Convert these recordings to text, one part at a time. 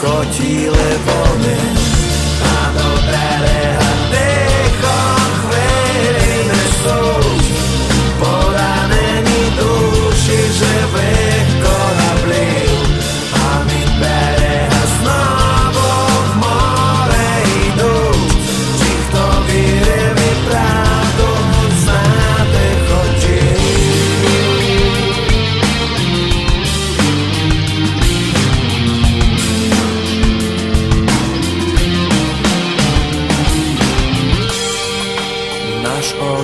хотіли вони, а до берега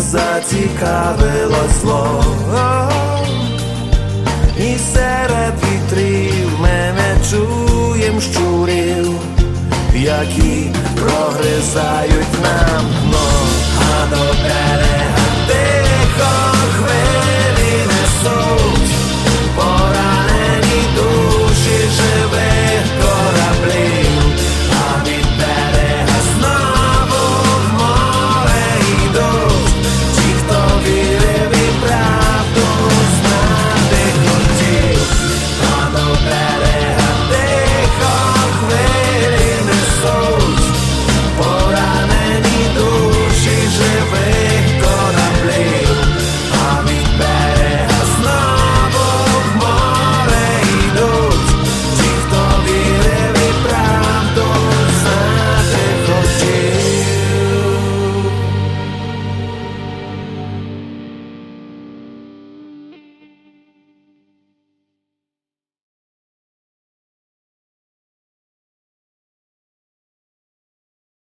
зацікавило зло. І серед вітрів мене не чуєм щурів, які прогризають нам